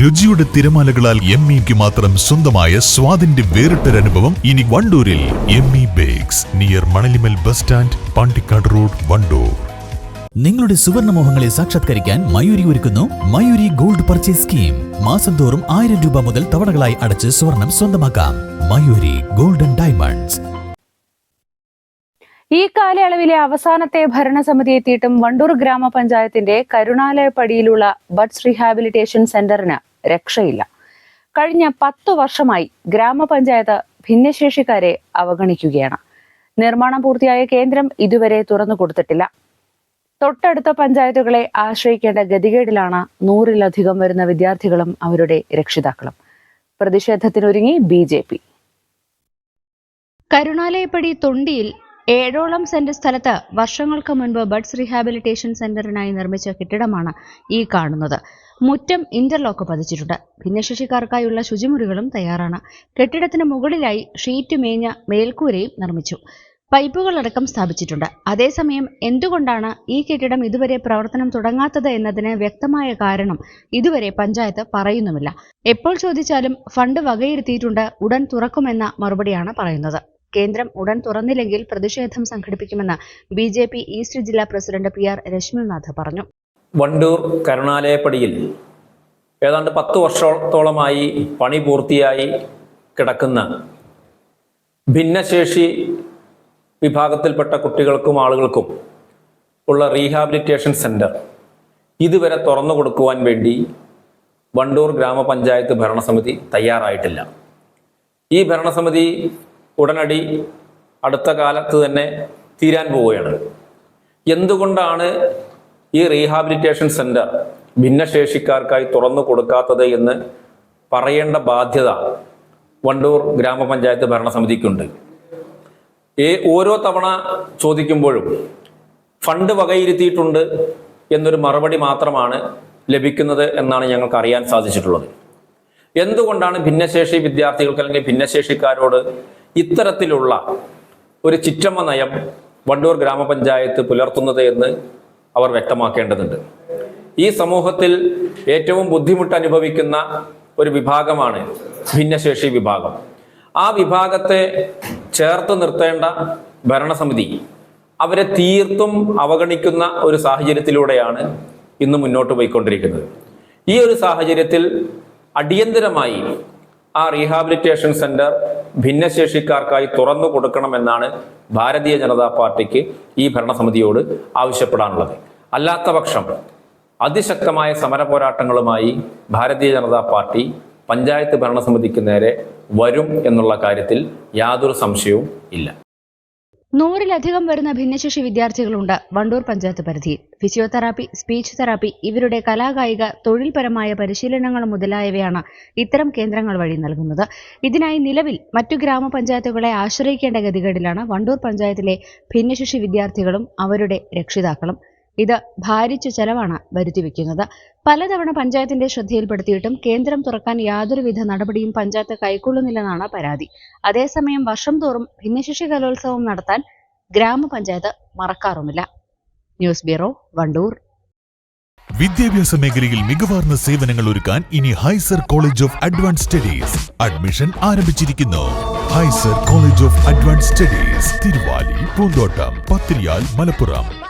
രുചിയുടെ തിരമാലകളാൽ എം ഇക്ക് മാത്രം സ്വന്തമായ സ്വാദിന്റെ വേറിട്ടൊരനുഭവം ഇനി വണ്ടൂരിൽ M E Bakes near Manalimal bus stand Pandikkad road Vandoor. നിങ്ങളുടെ സുവർണമോഹങ്ങളെ സാക്ഷാത്കരിക്കാൻ മയൂരി ഒരുക്കുന്നു മയൂരി ഗോൾഡ് പർച്ചേസ് സ്കീം. മാസം തോറും ആയിരം രൂപ മുതൽ തവണകളായി അടച്ച് സ്വർണം സ്വന്തമാക്കാം. Mayuri golden diamonds. ഈ കാലയളവിലെ അവസാനത്തെ ഭരണസമിതി എത്തിയിട്ടും വണ്ടൂർ ഗ്രാമപഞ്ചായത്തിന്റെ കരുണാലയപ്പടിയിലുള്ള ബഡ്സ് റീഹാബിലിറ്റേഷൻ സെന്ററിന് രക്ഷയില്ല. കഴിഞ്ഞ പത്തു വർഷമായി ഗ്രാമപഞ്ചായത്ത് ഭിന്നശേഷിക്കാരെ അവഗണിക്കുകയാണ്. നിർമ്മാണം പൂർത്തിയായ കേന്ദ്രം ഇതുവരെ തുറന്നു കൊടുത്തിട്ടില്ല. തൊട്ടടുത്ത പഞ്ചായത്തുകളെ ആശ്രയിക്കേണ്ട ഗതികേടിലാണ് നൂറിലധികം വരുന്ന വിദ്യാർത്ഥികളും അവരുടെ രക്ഷിതാക്കളും. പ്രതിഷേധത്തിനൊരുങ്ങി ബി ജെ പി. കരുണാലയപ്പടി തൊണ്ടിയിൽ ഏഴോളം സെന്റ് സ്ഥലത്ത് വർഷങ്ങൾക്ക് മുൻപ് ബഡ്സ് റീഹാബിലിറ്റേഷൻ സെന്ററിനായി നിർമ്മിച്ച കെട്ടിടമാണ് ഈ കാണുന്നത്. മുറ്റം ഇന്റർലോക്ക് പതിച്ചിട്ടുണ്ട്. ഭിന്നശേഷിക്കാർക്കായുള്ള ശുചിമുറികളും തയ്യാറാണ്. കെട്ടിടത്തിന് മുകളിലായി ഷീറ്റ് മേഞ്ഞ മേൽക്കൂരയും നിർമ്മിച്ചു. പൈപ്പുകളടക്കം സ്ഥാപിച്ചിട്ടുണ്ട്. അതേസമയം എന്തുകൊണ്ടാണ് ഈ കെട്ടിടം ഇതുവരെ പ്രവർത്തനം തുടങ്ങാത്തത് എന്നതിന് വ്യക്തമായ കാരണം ഇതുവരെ പഞ്ചായത്ത് പറയുന്നുമില്ല. എപ്പോൾ ചോദിച്ചാലും ഫണ്ട് വകയിരുത്തിയിട്ടുണ്ട്. ഉടൻ തുറക്കുമെന്ന മറുപടിയാണ് പറയുന്നത്. കേന്ദ്രം ഉടൻ തുറന്നില്ലെങ്കിൽ പ്രതിഷേധം സംഘടിപ്പിക്കുമെന്ന് ബി ജെ പി ഈസ്റ്റ് ജില്ലാ പ്രസിഡന്റ് പി ആർ രശ്മിനാഥ് പറഞ്ഞു. വണ്ടൂർ കരുണാലയപ്പടിയിൽ ഏതാണ്ട് പത്ത് വർഷത്തോളമായി പണി പൂർത്തിയായി കിടക്കുന്ന ഭിന്നശേഷി വിഭാഗത്തിൽപ്പെട്ട കുട്ടികൾക്കും ആളുകൾക്കും ഉള്ള റീഹാബിലിറ്റേഷൻ സെന്റർ ഇതുവരെ തുറന്നു കൊടുക്കുവാൻ വേണ്ടി വണ്ടൂർ ഗ്രാമപഞ്ചായത്ത് ഭരണസമിതി തയ്യാറായിട്ടില്ല. ഈ ഭരണസമിതി ഉടനടി അടുത്ത കാലത്ത് തന്നെ തീരാൻ പോവുകയാണ്. എന്തുകൊണ്ടാണ് ഈ റീഹാബിലിറ്റേഷൻ സെന്റർ ഭിന്നശേഷിക്കാർക്കായി തുറന്നു കൊടുക്കാത്തത് എന്ന് പറയേണ്ട ബാധ്യത വണ്ടൂർ ഗ്രാമപഞ്ചായത്ത് ഭരണസമിതിക്കുണ്ട്. ഏ ഓരോ തവണ ചോദിക്കുമ്പോഴും ഫണ്ട് വകയിരുത്തിയിട്ടുണ്ട് എന്നൊരു മറുപടി മാത്രമാണ് ലഭിക്കുന്നത് എന്നാണ് ഞങ്ങൾക്ക് അറിയാൻ സാധിച്ചിട്ടുള്ളത്. എന്തുകൊണ്ടാണ് ഭിന്നശേഷി വിദ്യാർത്ഥികൾക്ക് അല്ലെങ്കിൽ ഭിന്നശേഷിക്കാരോട് ഇത്തരത്തിലുള്ള ഒരു ചിറ്റമ്മ നയം വണ്ടൂർ ഗ്രാമപഞ്ചായത്ത് പുലർത്തുന്നത് എന്ന് അവർ വ്യക്തമാക്കേണ്ടതുണ്ട്. ഈ സമൂഹത്തിൽ ഏറ്റവും ബുദ്ധിമുട്ട് അനുഭവിക്കുന്ന ഒരു വിഭാഗമാണ് ഭിന്നശേഷി വിഭാഗം. ആ വിഭാഗത്തെ ചേർത്ത് നിർത്തേണ്ട ഭരണസമിതി അവരെ തീർത്തും അവഗണിക്കുന്ന ഒരു സാഹചര്യത്തിലൂടെയാണ് ഇന്ന് മുന്നോട്ട് പോയിക്കൊണ്ടിരിക്കുന്നത്. ഈ ഒരു സാഹചര്യത്തിൽ അടിയന്തരമായി ആ റീഹാബിലിറ്റേഷൻ സെന്റർ ഭിന്നശേഷിക്കാർക്കായി തുറന്നു കൊടുക്കണമെന്നാണ് ഭാരതീയ ജനതാ പാർട്ടിക്ക് ഈ ഭരണസമിതിയോട് ആവശ്യപ്പെടാനുള്ളത്. അല്ലാത്ത പക്ഷം അതിശക്തമായ സമര പോരാട്ടങ്ങളുമായി ഭാരതീയ ജനതാ പാർട്ടി പഞ്ചായത്ത് ഭരണസമിതിക്ക് നേരെ വരും എന്നുള്ള കാര്യത്തിൽ യാതൊരു സംശയവും ഇല്ല. നൂറിലധികം വരുന്ന ഭിന്നശേഷി വിദ്യാർത്ഥികളുണ്ട് വണ്ടൂർ പഞ്ചായത്ത് പരിധിയിൽ ഫിസിയോതെറാപ്പി സ്പീച്ച് തെറാപ്പി ഇവരുടെ കലാകായിക തൊഴിൽപരമായ പരിശീലനങ്ങൾ മുതലായവയാണ് ഇത്തരം കേന്ദ്രങ്ങൾ വഴി നൽകുന്നത്. ഇതിനായി നിലവിൽ മറ്റു ഗ്രാമപഞ്ചായത്തുകളെ ആശ്രയിക്കേണ്ട ഗതികേടിലാണ് വണ്ടൂർ പഞ്ചായത്തിലെ ഭിന്നശേഷി വിദ്യാർത്ഥികളും അവരുടെ രക്ഷിതാക്കളും. ഇത് ഭാരിച്ച ചെലവാണ് വരുത്തിവെക്കുന്നത് പലതവണ പഞ്ചായത്തിന്റെ ശ്രദ്ധയിൽപ്പെടുത്തിയിട്ടും കേന്ദ്രം തുറക്കാൻ യാതൊരുവിധ നടപടിയും പഞ്ചായത്ത് കൈക്കൊള്ളുന്നില്ലെന്നാണ് പരാതി. അതേസമയം വർഷം തോറും ഭിന്നശേഷി കലോത്സവം നടത്താൻ ഗ്രാമപഞ്ചായത്ത് മറക്കാറുമില്ല. News bureau Wandoor. വിദ്യാഭ്യാസ മേഖലയിൽ മികവാർന്ന സേവനങ്ങൾ ഒരുക്കാൻ ഇനി Hycer College of Advance Studies admission ആരംഭിച്ചിരിക്കുന്നു. Hycer College of Advance Studies Thiruvali Poonthottam Pathiriyal Malappuram.